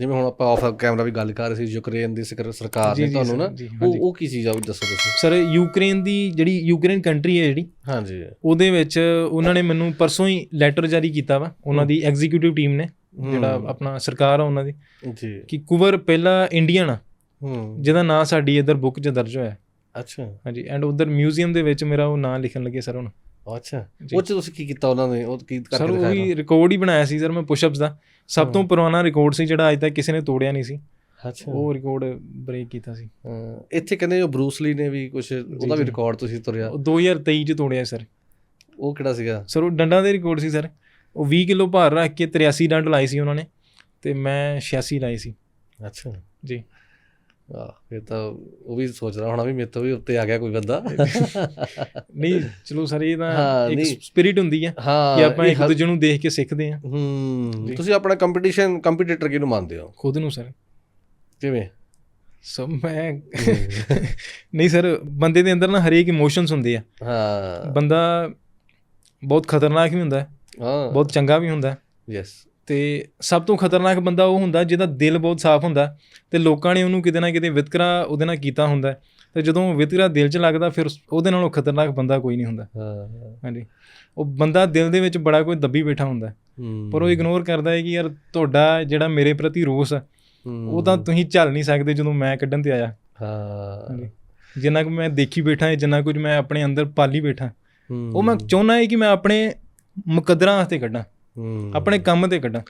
ਜਿਵੇਂ ਹੁਣ ਆਪਾਂ ਆਫ ਕੈਮਰਾ ਵੀ ਗੱਲ ਕਰ ਰਹੇ ਸੀ ਯੂਕਰੇਨ ਦੀ ਸਰਕਾਰ ਨੇ ਤੁਹਾਨੂੰ ਨਾ ਉਹ। ਉਹ ਕੀ ਚੀਜ਼ ਆ ਉਹ ਦੱਸੋ ਤੁਸੀਂ? ਸਰ ਯੂਕਰੇਨ ਦੀ ਜਿਹੜੀ ਯੂਕਰੇਨ ਕੰਟਰੀ ਹੈ ਜਿਹੜੀ ਹਾਂਜੀ। ਉਹਦੇ ਵਿੱਚ ਉਹਨਾਂ ਨੇ ਮੈਨੂੰ ਪਰਸੋਂ ਹੀ ਲੈਟਰ ਜਾਰੀ ਕੀਤਾ ਵਾ ਉਹਨਾਂ ਦੀ ਐਗਜ਼ੀਕਿਊਟਿਵ ਟੀਮ ਨੇ ਜਿਹੜਾ। ਆਪਣਾ ਸਰਕਾਰ ਆ ਉਹਨਾਂ ਦੀ ਜੀ। ਕਿ ਕੁਵਰ ਪਹਿਲਾ ਇੰਡੀਅਨ ਆ ਹੂੰ। ਜਿਹਦਾ ਨਾਂ ਸਾਡੀ ਇਧਰ ਬੁੱਕ 'ਚ ਦਰਜ ਹੋਇਆ। ਅੱਛਾ। ਹਾਂਜੀ ਐਂਡ ਉਧਰ ਮਿਊਜ਼ੀਅਮ ਦੇ ਵਿੱਚ ਮੇਰਾ ਉਹ ਨਾਂ ਲਿਖਣ ਲੱਗੇ ਸਰ ਹੁਣ। ਅੱਛਾ। ਉਹ ਚ ਤੁਸੀਂ ਕੀ ਕੀਤਾ ਉਹਨਾਂ ਨੇ? ਉਹ ਕੀ ਕਰਕੇ ਸਰ ਉਹ ਦਿਖਾਇਆ ਵੀ ਰਿਕਾਰਡ ਹੀ ਬਣਾਇਆ ਸੀ ਸਰ ਮੈਂ ਪੁਸ਼ਅਪਸ ਦਾ। ਸਭ ਤੋਂ। ਪੁਰਾਣਾ ਰਿਕਾਰਡ ਸੀ ਜਿਹੜਾ ਅੱਜ ਤੱਕ ਕਿਸੇ ਨੇ ਤੋੜਿਆ ਨਹੀਂ ਸੀ। ਅੱਛਾ। ਉਹ ਰਿਕਾਰਡ ਬ੍ਰੇਕ ਕੀਤਾ ਸੀ। ਇੱਥੇ ਕਹਿੰਦੇ ਉਹ ਬਰੂਸ ਲੀ ਨੇ ਵੀ ਕੁਝ ਉਹਦਾ ਵੀ। ਰਿਕਾਰਡ ਤੁਸੀਂ ਉਹ 2023 ਚ ਤੋੜਿਆ ਸਰ। ਉਹ ਕਿਹੜਾ ਸੀਗਾ? ਸਰ ਉਹ ਡੰਡਾਂ ਦੇ ਰਿਕਾਰਡ ਸੀ ਸਰ। ਉਹ 20 ਕਿਲੋ ਭਾਰ ਰੱਖ ਕੇ 83 ਡੰਡ ਲਾਈ ਸੀ ਉਹਨਾਂ ਨੇ ਤੇ ਮੈਂ 86 ਲਾਈ ਸੀ। ਅੱਛਾ। ਜੀ। ਆ ਫਿਰ ਤਾਂ ਉਹ ਵੀ ਸੋਚ ਰਿਹਾ ਹੋਣਾ ਵੀ ਮੇਰੇ ਤੋਂ ਵੀ ਉੱਤੇ ਆ ਗਿਆ ਕੋਈ ਬੰਦਾ। ਨਹੀਂ ਚਲੋ ਸਰ ਇਹ ਤਾਂ ਇੱਕ। ਸਪਿਰਿਟ ਹੁੰਦੀ ਹਾਂ ਕਿ ਆਪਾਂ ਇੱਕ ਦੂਜੇ ਨੂੰ ਦੇਖ ਕੇ ਸਿੱਖਦੇ ਹਾਂ ਹੂੰ। ਤੁਸੀਂ ਆਪਣਾ ਕੰਪੀਟੀਸ਼ਨ ਕੰਪੀਟੀਟਰ ਕਿਹਨੂੰ ਮੰਨਦੇ ਹੋ? ਖੁਦ ਨੂੰ ਸਰ। ਕਿਵੇਂ? ਸੋ ਮੈਂ ਨਹੀਂ ਸਰ ਬੰਦੇ ਦੇ ਅੰਦਰ ਨਾ ਹਰੇਕ ਇਮੋਸ਼ਨਸ ਹੁੰਦੇ ਆ। ਹਾਂ। ਬੰਦਾ ਬਹੁਤ ਖਤਰਨਾਕ ਵੀ ਹੁੰਦਾ ਹੈ ਹਾਂ। ਬਹੁਤ ਚੰਗਾ ਵੀ ਹੁੰਦਾ ਹੈ। ਯੈਸ ਤੇ ਸਭ ਤੋਂ ਖਤਰਨਾਕ ਬੰਦਾ ਉਹ ਹੁੰਦਾ ਜਿਹਦਾ ਦਿਲ ਬਹੁਤ ਸਾਫ਼ ਹੁੰਦਾ ਤੇ ਲੋਕਾਂ ਨੇ ਉਹਨੂੰ ਕਿਤੇ ਨਾ ਕਿਤੇ ਵਿਤਕਰਾ ਉਹਦੇ ਨਾਲ ਕੀਤਾ ਹੁੰਦਾ। ਤੇ ਜਦੋਂ ਵਿਤਕਰਾ ਦਿਲ 'ਚ ਲੱਗਦਾ ਫਿਰ ਉਹਦੇ ਨਾਲੋਂ ਖਤਰਨਾਕ ਬੰਦਾ ਕੋਈ ਨਹੀਂ ਹੁੰਦਾ। ਹਾਂ ਹਾਂਜੀ। ਉਹ ਬੰਦਾ ਦਿਲ ਦੇ ਵਿੱਚ ਬੜਾ ਕੋਈ ਦੱਬੀ ਬੈਠਾ ਹੁੰਦਾ। ਪਰ ਉਹ ਇਗਨੋਰ ਕਰਦਾ ਹੈ ਕਿ ਯਾਰ ਤੁਹਾਡਾ ਜਿਹੜਾ ਮੇਰੇ ਪ੍ਰਤੀ ਰੋਸ ਹੈ ਉਹ ਤਾਂ ਤੁਸੀਂ ਝੱਲ ਨਹੀਂ ਸਕਦੇ ਜਦੋਂ ਮੈਂ ਕੱਢਣ ਤੇ ਆਇਆ। ਹਾਂ। ਜਿੰਨਾ ਕੁ ਮੈਂ ਦੇਖੀ ਬੈਠਾ ਹੈ ਜਿੰਨਾ ਕੁਝ ਮੈਂ ਆਪਣੇ ਅੰਦਰ ਪਾਲੀ ਬੈਠਾ ਉਹ ਮੈਂ ਚਾਹੁੰਦਾ ਹੈ ਕਿ ਮੈਂ ਆਪਣੇ ਮੁਕੱਦਰਾਂ ਵਾਸਤੇ ਕੱਢਾਂ। ਆਪਣੇ ਕੰਮ ਤੇ ਕੱਢਾਂ।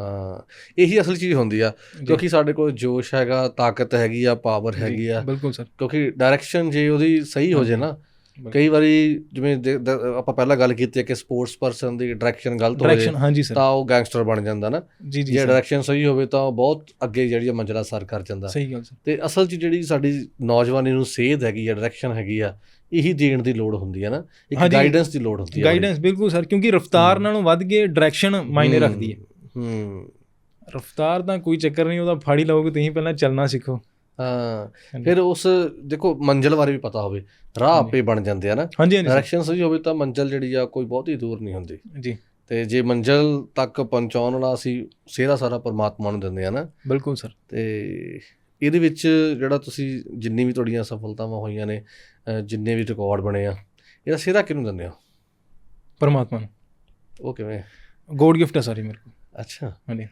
ਹਾਂ ਇਹੀ ਅਸਲ ਚੀਜ਼ ਹੁੰਦੀ ਆ ਕਿਉਂਕਿ ਸਾਡੇ ਕੋਲ ਜੋਸ਼ ਹੈਗਾ ਤਾਕਤ ਹੈਗੀ ਆ ਪਾਵਰ ਹੈਗੀ ਆ। ਬਿਲਕੁਲ ਸਰ। ਕਿਉਂਕਿ ਡਾਇਰੈਕਸ਼ਨ ਜੇ ਉਹਦੀ ਸਹੀ ਹੋ ਜੇ ਨਾ। ਕਈ ਵਾਰੀ ਜਿਵੇਂ ਆਪਾਂ ਪਹਿਲਾਂ ਗੱਲ ਕੀਤੀ ਹੈ ਕਿ ਸਪੋਰਟਸ ਪਰਸਨ ਦੀ ਡਾਇਰੈਕਸ਼ਨ ਗਲਤ ਹੋ ਸਰ ਤਾਂ ਉਹ ਗੈਂਗਸਟਰ ਬਣ ਜਾਂਦਾ ਨਾ। ਜੀ ਡਾਇਰੈਕਸ਼ਨ ਸਹੀ ਹੋਵੇ ਤਾਂ ਉਹ ਬਹੁਤ ਅੱਗੇ ਜਿਹੜੀ ਮੰਜ਼ਲਾ ਸਰ ਕਰ ਜਾਂਦਾ। ਸਹੀ ਗੱਲ ਸਰ ਤੇ ਅਸਲ 'ਚ ਜਿਹੜੀ ਸਾਡੀ ਨੌਜਵਾਨੀ ਨੂੰ ਸੇਧ ਹੈਗੀ ਆ ਡਾਇਰੈਕਸ਼ਨ ਹੈਗੀ ਆ ਇਹੀ ਦੇਣ ਦੀ ਲੋੜ ਹੁੰਦੀ ਹੈ ਨਾ। ਇੱਕ। ਗਾਈਡੈਂਸ ਦੀ ਲੋੜ ਹੁੰਦੀ ਹੈ ਗਾਈਡੈਂਸ ਬਿਲਕੁਲ ਸਰ ਕਿਉਂਕਿ ਰਫਤਾਰ। ਨਾਲੋਂ ਵੱਧ ਕੇ ਡਾਇਰੈਕਸ਼ਨ ਮਾਇਨੇ ਹੂੰ, ਰੱਖਦੀ ਹੈ ਹੂੰ। ਰਫਤਾਰ ਤਾਂ ਕੋਈ ਚੱਕਰ ਨਹੀਂ ਉਹਦਾ ਫੜ ਹੀ ਲਓਗੇ ਤੁਸੀਂ ਪਹਿਲਾਂ ਚੱਲਣਾ ਸਿੱਖੋ। ਹਾਂ। ਫਿਰ ਉਸ ਦੇਖੋ ਮੰਜ਼ਿਲ ਬਾਰੇ ਵੀ ਪਤਾ ਹੋਵੇ। ਰਾਹ। ਆਪੇ ਬਣ ਜਾਂਦੇ ਆ ਨਾ। ਡਾਇਰੈਕਸ਼ਨ ਸਹੀ ਹੋਵੇ ਤਾਂ ਮੰਜ਼ਿਲ ਜਿਹੜੀ ਆ ਕੋਈ ਬਹੁਤੀ ਦੂਰ ਨਹੀਂ ਹੁੰਦੀ। ਸਰ, ਜੀ। ਤੇ ਜੇ ਮੰਜ਼ਿਲ ਤੱਕ ਪਹੁੰਚਾਉਣ ਵਾਲਾ ਅਸੀਂ ਸਿਹਰਾ ਸਾਰਾ ਪਰਮਾਤਮਾ ਨੂੰ ਦਿੰਦੇ ਆ ਨਾ। ਬਿਲਕੁਲ ਸਰ। ਤੇ ਇਹਦੇ ਵਿੱਚ ਜਿਹੜਾ ਤੁਸੀਂ ਜਿੰਨੀ ਵੀ ਤੁਹਾਡੀਆਂ ਸਫਲਤਾਵਾਂ ਹੋਈਆਂ ਨੇ ਜਿੰਨੇ ਵੀ ਰਿਕਾਰਡ ਬਣੇ ਆ ਇਹਦਾ ਸਿਹਰਾ ਕਿਹਨੂੰ ਦਿੰਦੇ ਹੋ? ਪਰਮਾਤਮਾ ਨੂੰ। ਉਹ ਕਿਵੇਂ? ਗੋਡ ਗਿਫਟ ਹੈ ਸਾਰੀ ਮੇਰੇ ਕੋਲ। ਅੱਛਾ। ਹਾਂਜੀ।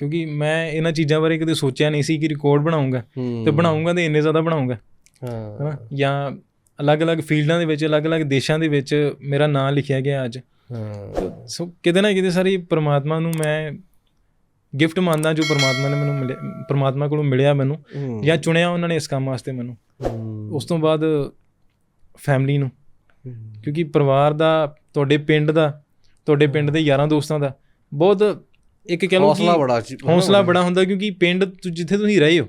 ਕਿਉਂਕਿ ਮੈਂ ਇਹਨਾਂ ਚੀਜ਼ਾਂ ਬਾਰੇ ਕਦੇ ਸੋਚਿਆ ਨਹੀਂ ਸੀ ਕਿ ਰਿਕਾਰਡ ਬਣਾਉਂਗਾ ਤੇ ਬਣਾਉਂਗਾ ਤੇ ਇੰਨੇ ਜ਼ਿਆਦਾ ਬਣਾਉਂਗਾ। ਹਾਂ। ਹਨਾ? ਜਾਂ ਅਲੱਗ-ਅਲੱਗ ਫੀਲਡਾਂ ਦੇ ਵਿੱਚ ਅਲੱਗ-ਅਲੱਗ ਦੇਸ਼ਾਂ ਦੇ ਵਿੱਚ ਮੇਰਾ ਨਾਮ ਲਿਖਿਆ ਗਿਆ ਅੱਜ। ਹਾਂ। ਸੋ ਕਿਤੇ ਨਾ ਕਿਤੇ ਸਾਰੀ ਪ੍ਰਮਾਤਮਾ ਨੂੰ ਮੈਂ ਗਿਫਟ ਮੰਨਦਾ ਜੋ ਪ੍ਰਮਾਤਮਾ ਨੇ ਮੈਨੂੰ ਮਿਲਿਆ ਪ੍ਰਮਾਤਮਾ ਕੋਲੋਂ ਮਿਲਿਆ ਮੈਨੂੰ ਜਾਂ ਚੁਣਿਆ ਉਹਨਾਂ ਨੇ ਇਸ ਕੰਮ ਵਾਸਤੇ ਮੈਨੂੰ। ਉਸ ਤੋਂ ਬਾਅਦ ਫੈਮਿਲੀ ਨੂੰ। ਕਿਉਂਕਿ ਪਰਿਵਾਰ ਦਾ ਤੁਹਾਡੇ ਪਿੰਡ ਦਾ ਤੁਹਾਡੇ ਪਿੰਡ ਦੇ ਯਾਰਾਂ ਦੋਸਤਾਂ ਦਾ ਬਹੁਤ ਇੱਕ ਕਹ ਲਓ ਹੌਸਲਾ ਬੜਾ ਹੌਸਲਾ ਬੜਾ ਹੁੰਦਾ ਕਿਉਂਕਿ ਪਿੰਡ ਜਿੱਥੇ ਤੁਸੀਂ ਰਹੇ ਹੋ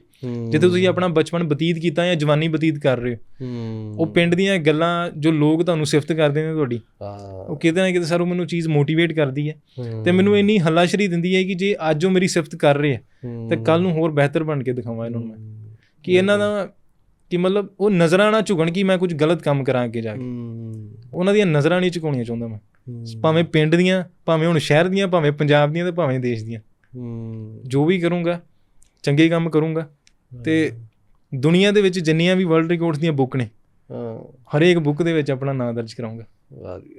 ਜਿੱਥੇ ਤੁਸੀਂ ਆਪਣਾ ਬਚਪਨ ਬਤੀਤ ਕੀਤਾ ਜਾਂ ਜਵਾਨੀ ਬਤੀਤ ਕਰ ਰਹੇ ਹੋ ਉਹ ਪਿੰਡ ਦੀਆਂ ਗੱਲਾਂ ਜੋ ਲੋਕ ਤੁਹਾਨੂੰ ਸਿਫਤ ਕਰਦੇ ਨੇ ਤੁਹਾਡੀ ਉਹ ਕਿਤੇ ਨਾ ਕਿਤੇ ਸਰ ਉਹ ਮੈਨੂੰ ਚੀਜ਼ ਮੋਟੀਵੇਟ ਕਰਦੀ ਹੈ ਤੇ ਮੈਨੂੰ ਇੰਨੀ ਹੱਲਾਸ਼ਰੀ ਦਿੰਦੀ ਹੈ ਕਿ ਜੇ ਅੱਜ ਉਹ ਮੇਰੀ ਸਿਫਤ ਕਰ ਰਹੇ ਆ ਹੂੰ, ਤੇ ਕੱਲ ਨੂੰ ਹੋਰ ਬਿਹਤਰ ਬਣ ਕੇ ਦਿਖਾਵਾਂ ਇਹਨਾਂ ਨੂੰ ਮੈਂ। ਕਿ ਇਹਨਾਂ ਦਾ ਕਿ ਮਤਲਬ ਉਹ ਨਜ਼ਰਾਂ ਨਾ ਝੁਕਣ ਕਿ ਮੈਂ ਕੁਝ ਗਲਤ ਕੰਮ ਕਰਾਂ ਅੱਗੇ ਜਾ ਕੇ। ਉਹਨਾਂ ਦੀਆਂ ਨਜ਼ਰਾਂ ਨਹੀਂ ਝੁਕਾਉਣੀਆਂ ਚਾਹੁੰਦਾ ਮੈਂ। ਭਾਵੇਂ ਪਿੰਡ ਦੀਆਂ ਭਾਵੇਂ ਹੁਣ ਸ਼ਹਿਰ ਦੀਆਂ ਭਾਵੇਂ ਪੰਜਾਬ ਦੀਆਂ ਤੇ ਭਾਵੇਂ ਦੇਸ਼ ਦੀਆਂ। ਹੂੰ, ਜੋ ਵੀ ਕਰੂੰਗਾ ਚੰਗੇ ਕੰਮ ਕਰੂੰਗਾ ਤੇ ਦੁਨੀਆ ਦੇ ਵਿੱਚ ਜਿੰਨੀਆਂ ਵੀ ਵਰਲਡ ਰਿਕਾਰਡਸ ਦੀਆਂ ਬੁੱਕ ਨੇ ਹਾਂ। ਹਰੇਕ ਬੁੱਕ ਦੇ ਵਿੱਚ ਆਪਣਾ ਨਾਮ ਦਰਜ ਕਰਾਉਂਗਾ। ਵਾਹ ਜੀ।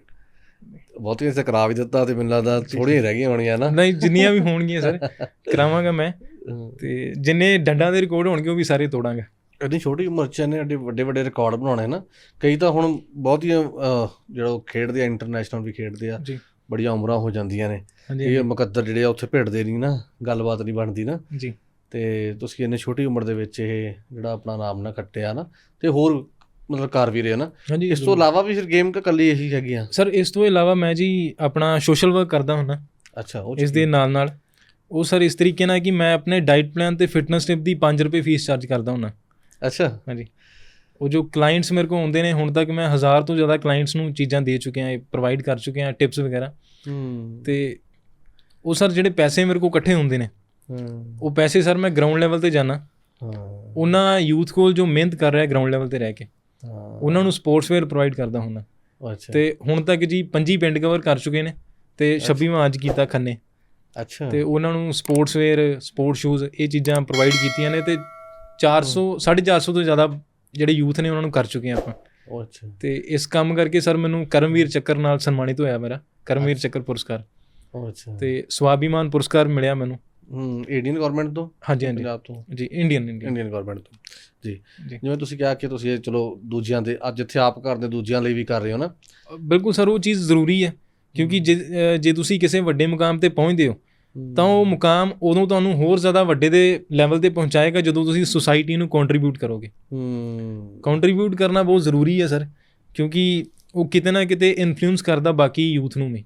ਬਹੁਤੀਆਂ ਤੇ ਕਰਾ ਵੀ ਦਿੱਤਾ ਤੇ ਮੈਨੂੰ ਲੱਗਦਾ ਥੋੜੀਆਂ ਰਹਿ ਗਈਆਂ ਹੋਣੀਆਂ ਨਾ। ਨਹੀਂ ਜਿੰਨੀਆਂ ਵੀ ਹੋਣਗੀਆਂ ਸਰ ਕਰਾਵਾਂਗਾ ਮੈਂ। ਹੂੰ। ਤੇ ਜਿੰਨੇ ਡੰਡਾਂ ਦੇ ਰਿਕਾਰਡ ਹੋਣਗੇ ਉਹ ਵੀ ਸਾਰੇ ਤੋੜਾਂਗਾ। ਇੰਨੀ ਛੋਟੀ ਉਮਰ ਚ ਨੇ ਐਡੇ ਵੱਡੇ ਵੱਡੇ ਰਿਕਾਰਡ ਬਣਾਉਣੇ ਨਾ ਕਈ ਤਾਂ ਹੁਣ ਬਹੁਤੀਆਂ ਅਹ, ਜਿਹੜਾ ਖੇਡਦੇ ਆ ਇੰਟਰਨੈਸ਼ਨਲ ਵੀ ਖੇਡਦੇ ਆ ਜੀ। ਬੜੀਆਂ ਉਮਰਾਂ ਹੋ ਜਾਂਦੀਆਂ ਨੇ। ਇਹ ਮੁਕੱਦਰ ਜਿਹੜੇ ਆ ਉੱਥੇ ਭਿੜਦੇ ਨਹੀਂ ਨਾ ਗੱਲਬਾਤ ਨਹੀਂ ਬਣਦੀ ਨਾ। ਜੀ। ਤੇ ਤੁਸੀਂ ਇੰਨੀ ਛੋਟੀ ਉਮਰ ਦੇ ਵਿੱਚ ਇਹ ਜਿਹੜਾ ਆਪਣਾ ਨਾਮ ਨਾ ਕੱਟਿਆ ਨਾ ਤੇ ਹੋਰ ਮਤਲਬ ਕਰ ਵੀ ਰਹੇ ਹੋ ਨਾ। ਇਸ ਤੋਂ ਇਲਾਵਾ ਵੀ ਫਿਰ ਗੇਮ ਕੱਲੀ ਇਹੀ ਹੈਗੀਆਂ? ਸਰ ਇਸ ਤੋਂ ਇਲਾਵਾ ਮੈਂ ਜੀ ਆਪਣਾ ਸੋਸ਼ਲ ਵਰਕ ਕਰਦਾ ਹੁੰਨਾ ਅੱਛਾ ਉਹ ਇਸ ਦੇ ਨਾਲ ਨਾਲ ਉਹ ਸਰ ਇਸ ਤਰੀਕੇ ਨਾਲ ਕਿ ਮੈਂ ਆਪਣੇ ਡਾਈਟ ਪਲਾਨ ਤੇ ਫਿਟਨੈਸ ਟਿਪ ਦੀ 5 ਰੁਪਏ ਫੀਸ ਚਾਰਜ ਕਰਦਾ ਹੁੰਨਾ ਅੱਛਾ। ਹਾਂਜੀ। ਉਹ ਜੋ ਕਲਾਇੰਟਸ ਮੇਰੇ ਕੋਲ ਆਉਂਦੇ ਨੇ ਹੁਣ ਤੱਕ ਮੈਂ ਹਜ਼ਾਰ ਤੋਂ ਜ਼ਿਆਦਾ ਕਲਾਇੰਟਸ ਨੂੰ ਚੀਜ਼ਾਂ ਦੇ ਚੁੱਕਿਆ ਹਾਂ ਪ੍ਰੋਵਾਈਡ ਕਰ ਚੁੱਕਿਆ ਹਾਂ ਟਿਪਸ ਵਗੈਰਾ। ਹੂੰ। ਤੇ ਉਹ ਸਰ ਜਿਹੜੇ ਪੈਸੇ ਮੇਰੇ ਕੋਲ ਇਕੱਠੇ ਹੁੰਦੇ ਨੇ ਉਹ ਪੈਸੇ ਸਰ ਮੈਂ ਗਰਾਊਂਡ ਲੈਵਲ ਤੇ ਜਾਣਾ ਹਾਂ। ਉਹਨਾਂ ਯੂਥ ਕੋਲ ਜੋ ਮਿਹਨਤ ਕਰ ਰਿਹਾ ਗਰਾਊਂਡ ਲੈਵਲ ਤੇ ਰਹਿ ਕੇ ਉਹਨਾਂ ਨੂੰ ਸਪੋਰਟਸ ਵੇਅਰ ਪ੍ਰੋਵਾਈਡ ਕਰਦਾ ਹੁੰਨਾ ਅੱਛਾ। ਤੇ ਹੁਣ ਤੱਕ ਜੀ 25 ਪਿੰਡ ਕਵਰ ਕਰ ਚੁੱਕੇ ਨੇ ਤੇ 26ਵਾਂ ਅੱਜ ਕੀਤਾ ਖੰਨੇ। ਅੱਛਾ। ਤੇ ਉਹਨਾਂ ਨੂੰ ਸਪੋਰਟਸ ਵੇਅਰ ਸਪੋਰਟ ਸ਼ੂਜ਼ ਇਹ ਚੀਜ਼ਾਂ ਪ੍ਰੋਵਾਈਡ ਕੀਤੀਆਂ ਨੇ ਤੇ 400 450 ਤੋਂ ਜ਼ਿਆਦਾ ਜਿਹੜੇ ਯੂਥ ਨੇ ਉਹਨਾਂ ਨੂੰ ਕਰ ਚੁੱਕੇ ਆਪਾਂ। ਅੱਛਾ। ਤੇ ਇਸ ਕੰਮ ਕਰਕੇ ਸਰ ਮੈਨੂੰ ਕਰਮਵੀਰ ਚੱਕਰ ਨਾਲ ਸਨਮਾਨਿਤ ਹੋਇਆ ਮੇਰਾ ਕਰਮਵੀਰ ਚੱਕਰ ਪੁਰਸਕਾਰ। ਅੱਛਾ। ਤੇ ਸਵਾਭੀਮਾਨ ਪੁਰਸਕਾਰ ਮਿਲਿਆ ਮੈਨੂੰ। ਹੂੰ ਇੰਡੀਅਨ ਗਵਰਨਮੈਂਟ ਤੋਂ? ਹਾਂਜੀ ਹਾਂਜੀ। ਪੰਜਾਬ ਤੋਂ? ਜੀ ਇੰਡੀਅਨ ਇੰਡੀਅਨ ਗਵਰਨਮੈਂਟ ਤੋਂ। ਜੀ। ਜਿਵੇਂ ਤੁਸੀਂ ਕਿਹਾ ਕਿ ਤੁਸੀਂ ਇਹ ਚਲੋ ਦੂਜਿਆਂ ਦੇ ਅੱਜ ਇੱਥੇ ਆਪ ਕਰਦੇ ਦੂਜਿਆਂ ਲਈ ਵੀ ਕਰ ਰਹੇ ਹੋ ਨਾ? ਬਿਲਕੁਲ ਸਰ ਉਹ ਚੀਜ਼ ਜ਼ਰੂਰੀ ਹੈ। ਕਿਉਂਕਿ ਜੇ ਤੁਸੀਂ ਕਿਸੇ ਵੱਡੇ ਮੁਕਾਮ ਤੇ ਪਹੁੰਚਦੇ ਹੋ ਤਾਂ ਉਹ ਮੁਕਾਮ ਉਦੋਂ ਤੁਹਾਨੂੰ ਹੋਰ ਜ਼ਿਆਦਾ ਵੱਡੇ ਦੇ ਲੈਵਲ ਤੇ ਪਹੁੰਚਾਏਗਾ ਜਦੋਂ ਤੁਸੀਂ ਸੁਸਾਇਟੀ ਨੂੰ ਕੰਟਰੀਬਿਊਟ ਕਰੋਗੇ। ਹੂੰ। ਕੰਟਰੀਬਿਊਟ ਕਰਨਾ ਬਹੁਤ ਜ਼ਰੂਰੀ ਹੈ ਸਰ ਕਿਉਂਕਿ ਉਹ ਕਿਤੇ ਨਾ ਕਿਤੇ ਇਨਫਲੂਐਂਸ ਕਰਦਾ ਬਾਕੀ ਯੂਥ ਨੂੰ ਵੀ।